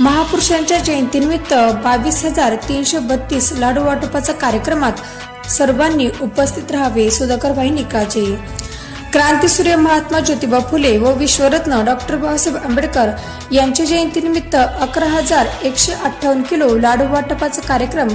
महापुरुषांच्या जयंतीनिमित्त बावीस हजार तीनशे बत्तीस लाडू वाटपाचा कार्यक्रमात सर्वांनी उपस्थित राहावे. सुधाकरभाई निकाजे. क्रांतीसूर्य महात्मा ज्योतिबा फुले व विश्वरत्न डॉक्टर बाबासाहेब आंबेडकर यांच्या जयंतीनिमित्त अकरा हजार एकशे अठ्ठावन्न किलो लाडू वाटपाचा कार्यक्रम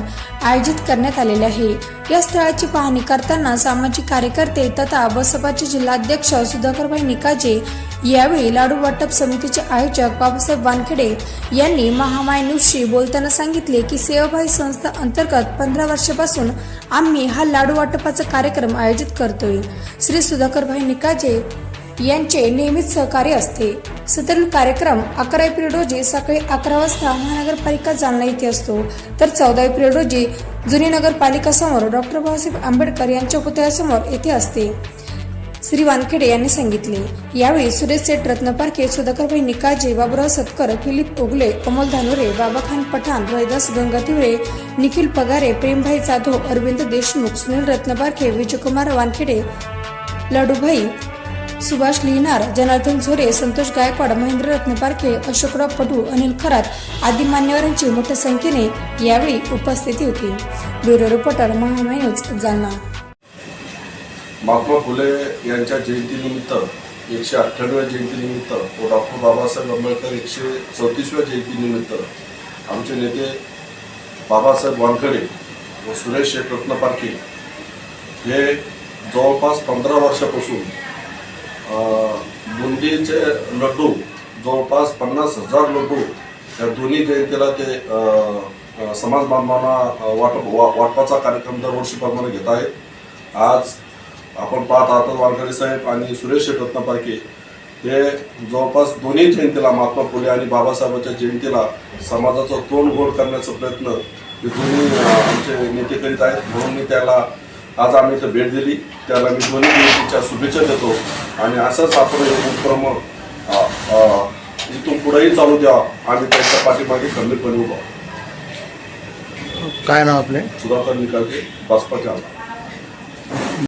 आयोजित करण्यात आलेले आहे. या स्थळाची पाहणी करताना सामाजिक कार्यकर्ते तथा बसपाचे जिल्हाध्यक्ष सुधाकरभाई निकाजे यावेळी लाडू वाटप समितीचे आयोजक बाबासाहेब वानखेडे यांनी महामाय न्यूजशी बोलताना सांगितले की सेवाभाई संस्था अंतर्गत पंधरा वर्षापासून आम्ही हा लाडू वाटपाचा कार्यक्रम आयोजित करतोय. श्री सुधाकरभाई निकाजे यांचे नियमित सहकार्य असते. सदर कार्यक्रम अकरा एप्रिल रोजी सकाळी अकरा वाजता महानगरपालिका जालना येथे असतो. तर चौदा एप्रिल रोजी जुनी नगरपालिका समोर डॉक्टर बाबासाहेब आंबेडकर यांच्या पुतळ्यासमोर येथे असते. श्री वानखेडे यांनी सांगितले. यावेळी सुरेश सेठ रत्नपारखे सुधाकरभाई निकाजे बाबुराव सतकर फिलिप ओगले अमोल धानोरे बाबाखान पठाण रोहिदास गंगातिवळे निखिल पगारे प्रेमभाई जाधव अरविंद देशमुख सुनील रत्न पारखे विजयकुमार वानखेडे लडूभाई सुभाष लिहिणार जनार्दन झोरे संतोष गायकवाड महेंद्र रत्नपारखे अशोकराव पटू अनिल खरात आदी मान्यवरांची मोठ्या संख्येने यावेळी उपस्थिती होती. ब्युरो रिपोर्टर महामयूज जालना. महात्मा फुले यांच्या जयंतीनिमित्त एकशे अठ्ठ्याण्णव्या जयंतीनिमित्त व डॉक्टर बाबासाहेब आंबेडकर एकशे चौतीसव्या जयंतीनिमित्त आमचे नेते बाबासाहेब वानखडे व सुरेश शेठ रत्नपारखे हे जवळपास पंधरा वर्षापासून बुंदीचे लड्डू जवळपास पन्नास हजार लड्डू या दोन्ही जयंतीला ते समाज बांधवांना वाटप वा वाटपाचा कार्यक्रम दरवर्षीप्रमाणे घेत आहेत. आज आपण पाहत आहात वानखडे साहेब आणि सुरेश शेठ ते हे जवळपास दोन्ही जयंतीला महात्मा फुले आणि बाबासाहेबांच्या जयंतीला समाजाचं तोंड गोड करण्याचा प्रयत्न हे दोन्ही आमचे नेते करीत आहेत. म्हणून मी त्याला आज आम्ही इथं भेट दिली. त्याला मी जयंतीच्या शुभेच्छा देतो. आणि असंच आपण हे उपक्रम इथून पुढेही चालू द्यावा आम्ही त्यांच्या पाठीमागे खंबीरपणे उभा. काय नाव आपले? सुधाकर निकालचे बासपाचे आला